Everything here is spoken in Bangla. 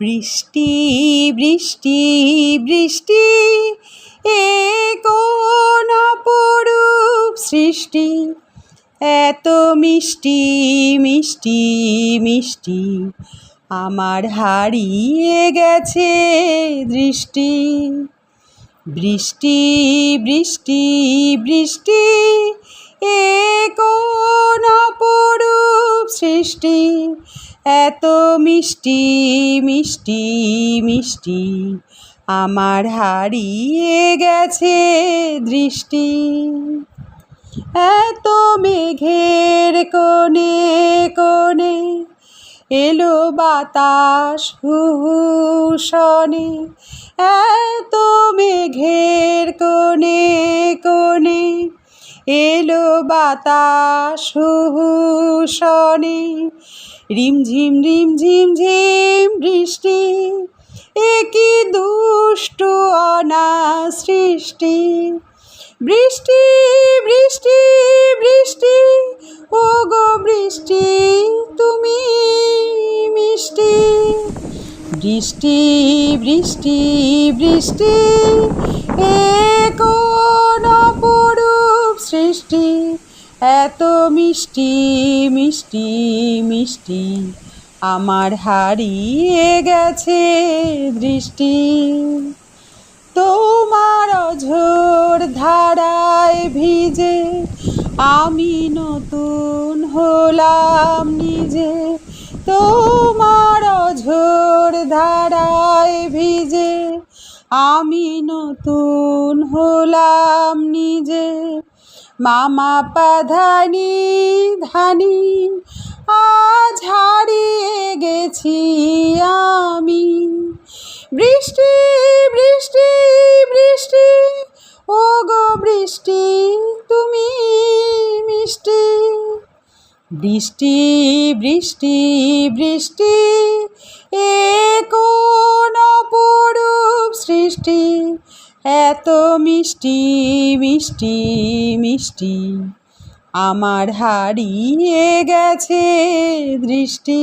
বৃষ্টি বৃষ্টি বৃষ্টি, এ কোন অপরূপ সৃষ্টি? এত মিষ্টি মিষ্টি মিষ্টি, আমার হারিয়ে গেছে দৃষ্টি। বৃষ্টি বৃষ্টি বৃষ্টি, এ কোন অপরূপ সৃষ্টি? এত মিষ্টি মিষ্টি মিষ্টি আমার হারিয়ে গেছে দৃষ্টি। এত মেঘের কোণে কোণে এলো বাতাস হুহু হুহুসনে এত মেঘের এলো বাতাস হুহুসনে রিমঝিম রিমঝিম ঝিম বৃষ্টি। একই দুষ্ট অনা সৃষ্টি। বৃষ্টি বৃষ্টি বৃষ্টি ও গো বৃষ্টি, তুমি মিষ্টি। বৃষ্টি বৃষ্টি বৃষ্টি এত মিষ্টি মিষ্টি মিষ্টি আমার হারিয়ে গেছে দৃষ্টি। তোমার অঝোর ধারায় ভিজে আমি নতুন হলাম নিজে। তোমার অঝোর ধারায় ভিজে আমি নতুন হলাম নিজে। মামা পাধানি ধানি, আজ হারিয়ে গেছি আমি। বৃষ্টি বৃষ্টি বৃষ্টি ও গো বৃষ্টি, তুমি মিষ্টি। বৃষ্টি বৃষ্টি বৃষ্টি, এ কোন অপরূপ সৃষ্টি। এত মিষ্টি মিষ্টি মিষ্টি। আমার হারিয়ে গেছে দৃষ্টি।